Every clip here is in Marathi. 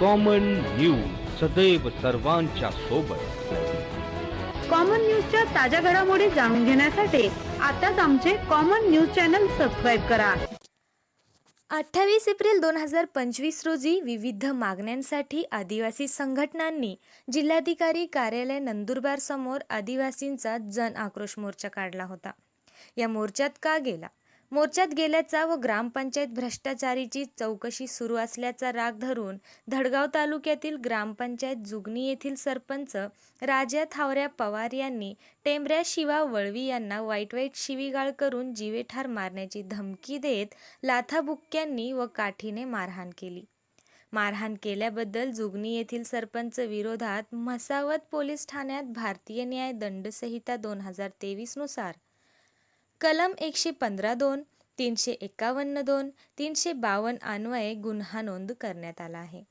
कॉमन न्यूज सदैव सर्वांच्या सोबत. कॉमन न्यूजच्या ताज्या घडामोडी जाणून घेण्यासाठी आताच आमचे कॉमन न्यूज चॅनल सबस्क्राईब करा. अठ्ठावीस एप्रिल दोन हजार पंचवीस रोजी विविध मागण्यांसाठी आदिवासी संघटनांनी जिल्हाधिकारी कार्यालय नंदुरबार समोर आदिवासींचा जन आक्रोश मोर्चा काढला होता. या मोर्चात का गेला? मोर्चात गेल्याचा व ग्रामपंचायत भ्रष्टाचारीची चौकशी सुरू असल्याचा राग धरून धडगाव तालुक्यातील ग्रामपंचायत जुगनी येथील सरपंच राजा थावऱ्या पवार यांनी टेंबऱ्या शिवा वळवी यांना वाईट वाईट शिवीगाळ करून जीवेठार मारण्याची धमकी देत लाथाबुक्क्यांनी व काठीने मारहाण केली. मारहाण केल्याबद्दल जुगनी येथील सरपंच विरोधात म्हसावत पोलीस ठाण्यात भारतीय न्याय दंडसंहिता दोन हजार तेवीसनुसार कलम एकशे पंधरा दोन तीनशे एकावन्न दोन तीनशे बावन्न अन्वये गुन्हा नोंद करण्यात आला आहे.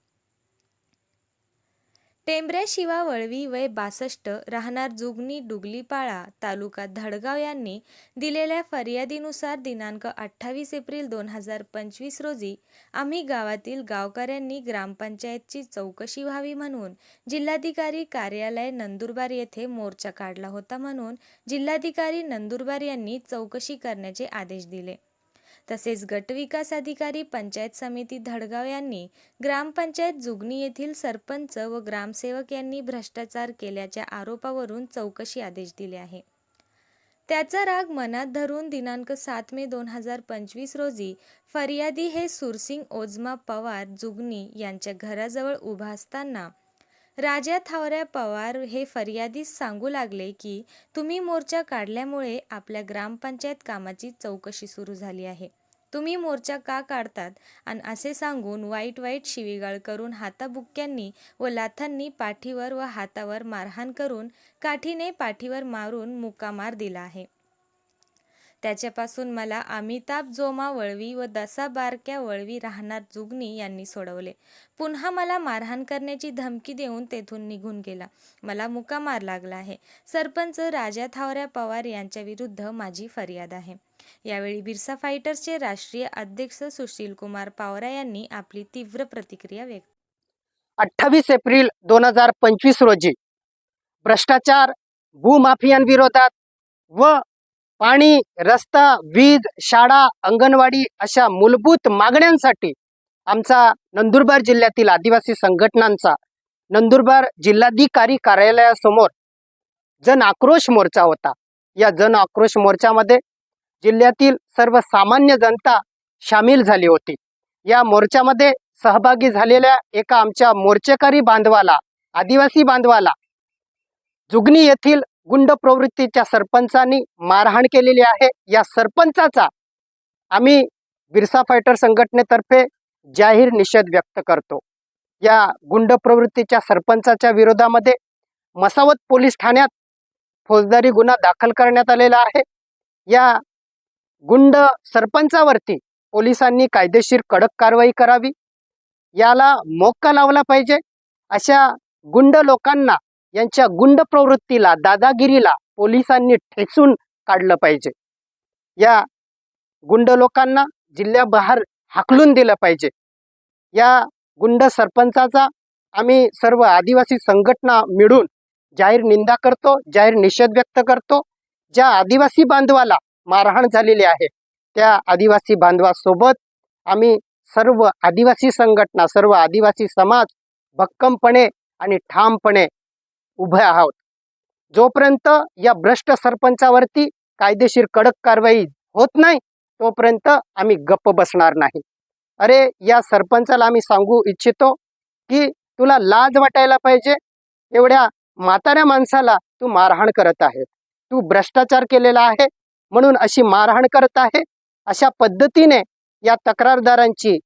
टेंबऱ्या शिवा वळवी वय बासष्ट राहणार जुगनी डुगलीपाळा तालुका धडगाव यांनी दिलेल्या फर्यादीनुसार दिनांक अठ्ठावीस एप्रिल दोन हजार पंचवीस रोजी आम्ही गावातील गावकऱ्यांनी ग्रामपंचायतची चौकशी व्हावी म्हणून जिल्हाधिकारी कार्यालय नंदुरबार येथे मोर्चा काढला होता म्हणून जिल्हाधिकारी नंदुरबार यांनी चौकशी करण्याचे आदेश दिले. तसेच गटविकास अधिकारी पंचायत समिती धडगाव यांनी ग्रामपंचायत जुगनी येथील सरपंच व ग्रामसेवक यांनी भ्रष्टाचार केल्याच्या आरोपावरून चौकशी आदेश दिले आहे. त्याचा राग मनात धरून दिनांक सात मे दोन हजार पंचवीस रोजी फर्यादी हे सुरसिंग ओजमा पवार जुगनी यांच्या घराजवळ उभा असताना राजा थावऱ्या पवार हे फर्यादीस सांगू लागले की तुम्ही मोर्चा काढल्यामुळे आपल्या ग्रामपंचायत कामाची चौकशी सुरू झाली आहे. तुम्ही मोर्चा का काढतात? आणि असे सांगून वाईट वाईट शिवीगाळ करून हाताबुक्क्यांनी व लाथांनी पाठीवर व हातावर मारहाण करून काठीने पाठीवर मारून मुक्कामार दिला आहे. त्याच्यापासून मला अमिताभ जोमा वळवी व दसा बारक्या वळवी राहणार जुगनी यांनी सोडवले. पुन्हा मला मारहाण करण्याची धमकी देऊन तेथून निघून गेला. मला मुका मार लागला आहे. सरपंच राजा थावऱ्या पवार यांच्या विरुद्ध माझी फर्याद आहे. यावेळी बिरसा फायटर्सचे राष्ट्रीय अध्यक्ष सुशील कुमार पावरा यांनी आपली तीव्र प्रतिक्रिया व्यक्त अठ्ठावीस एप्रिल दोन हजार पंचवीस रोजी भ्रष्टाचार भूमाफियांविरोधात व पाणी रस्ता वीज शाळा अंगणवाडी अशा मूलभूत मागण्यांसाठी आमचा नंदुरबार जिल्ह्यातील आदिवासी संघटनांचा नंदुरबार जिल्हाधिकारी कार्यालयासमोर जन आक्रोश मोर्चा होता. या जन आक्रोश मोर्चामध्ये जिल्ह्यातील सर्वसामान्य जनता सामील झाली होती. या मोर्चामध्ये सहभागी झालेल्या एका आमच्या मोर्चेकरी बांधवाला आदिवासी बांधवाला जुगनी येथील गुंड प्रवृत्तीच्या सरपंचांनी मारहाण केलेली आहे. या सरपंचाचा आम्ही बिरसा फायटर संघटनेतर्फे जाहीर निषेध व्यक्त करतो. या गुंड प्रवृत्तीच्या सरपंचाच्या विरोधामध्ये मसावत पोलीस ठाण्यात फौजदारी गुन्हा दाखल करण्यात आलेला आहे. या गुंड सरपंचावरती पोलिसांनी कायदेशीर कडक कारवाई करावी. याला मोक्का लावला पाहिजे. अशा गुंड लोकांना यांच्या गुंड प्रवृत्तीला दादागिरीला पोलिसांनी ठेचून काढलं पाहिजे. या गुंड लोकांना जिल्ह्याबाहेर हाकलून दिलं पाहिजे. या गुंड सरपंचाचा आम्ही सर्व आदिवासी संघटना मिळून जाहीर निंदा करतो जाहीर निषेध व्यक्त करतो. ज्या आदिवासी बांधवाला मारहाण झालेली आहे त्या आदिवासी बांधवासोबत आम्ही सर्व आदिवासी संघटना सर्व आदिवासी समाज भक्कमपणे आणि ठामपणे उभे आहोत. जोपर्यंत या भ्रष्ट सरपंचावरती कायदेशीर कडक कारवाई होत नाही तोपर्यंत आम्ही गप्प बसणार नाही. अरे या सरपंचाला आम्ही सांगू इच्छितो की तुला लाज वाटायला पाहिजे. एवढ्या म्हाताऱ्या माणसाला तू मारहाण करत आहे. तू भ्रष्टाचार केलेला आहे म्हणून अशी मारहाण करत आहे. अशा पद्धतीने या तक्रारदारांची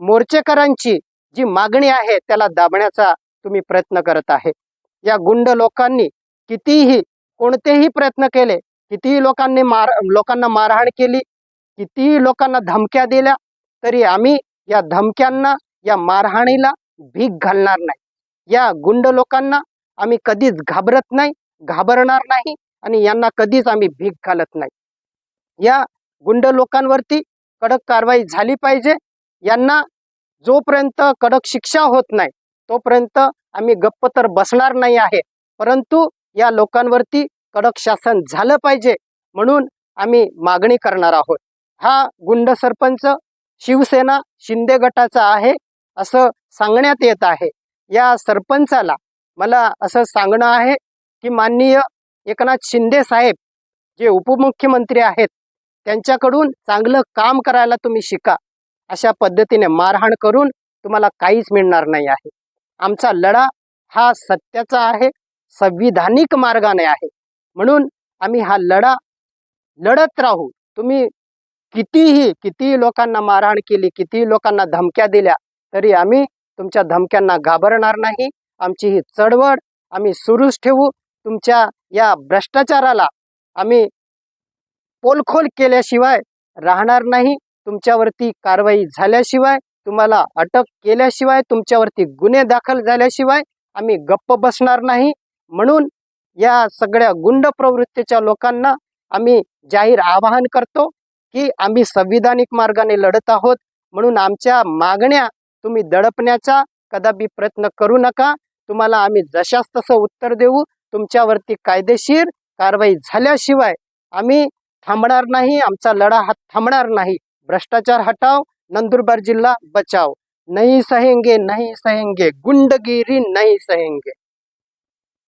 मोर्चेकरांची जी मागणी आहे त्याला दाबण्याचा तुम्ही प्रयत्न करत आहे. या गुंड लोकांनी कितीही कोणतेही प्रयत्न केले कितीही लोकांनी मार लोकांना मारहाण केली कितीही लोकांना धमक्या दिल्या तरी आम्ही या धमक्यांना या मारहाणीला भीक घालणार नाही. या गुंड लोकांना आम्ही कधीच घाबरत नाही घाबरणार नाही आणि यांना कधीच आम्ही भीक घालत नाही. या गुंड लोकांवरती कडक कारवाई झाली पाहिजे. यांना जोपर्यंत कडक शिक्षा होत नाही तोपर्यंत आम्ही गप्प तर बसणार नाही आहे. परंतु या लोकांवरती कडक शासन झालं पाहिजे म्हणून आम्ही मागणी करणार आहोत. हा गुंड सरपंच शिवसेना शिंदे गटाचा आहे असं सांगण्यात येत आहे. या सरपंचाला मला असं सांगणं आहे की माननीय एकनाथ शिंदे साहेब जे उपमुख्यमंत्री आहेत त्यांच्याकडून चांगलं काम करायला तुम्ही शिका. अशा पद्धतीने मारहाण करून तुम्हाला काहीच मिळणार नाही आहे. आमचा लढा हा सत्याचा आहे संविधानिक मार्गाने आहे. म्हणून आम्ही हा लढा लढत राहू. तुम्ही कितीही कितीही लोकांना मारहाण केली कितीही लोकांना धमक्या दिल्या तरी आम्ही तुमच्या धमक्यांना घाबरणार नाही. आमची ही चळवळ आम्ही सुरूच ठेवू. तुमच्या या भ्रष्टाचाराला आम्ही पोलखोल केल्याशिवाय राहणार नाही. तुमच्यावरती कारवाई झाल्याशिवाय तुम्हाला अटक केल्याशिवाय तुमच्यावरती गुन्हे दाखल झाल्याशिवाय आम्ही गप्प बसणार नाही. म्हणून या सगळ्या गुंड प्रवृत्तीच्या लोकांना आम्ही जाहीर आवाहन करतो की आम्ही संविधानिक मार्गाने लढत आहोत. म्हणून आमच्या मागण्या तुम्ही दडपण्याचा कदापि प्रयत्न करू नका. तुम्हाला आम्ही जशास तसं उत्तर देऊ तुमच्यावरती कायदेशीर कारवाई झाल्याशिवाय आम्ही थांबणार नाही आमचा लढा हा थांबणार नाही. भ्रष्टाचार हटाव नंदुरबार जिल्हा बचाव. नहीं सहेंगे नाही सहेंगे. गुंडगिरी नाही सहेंगे.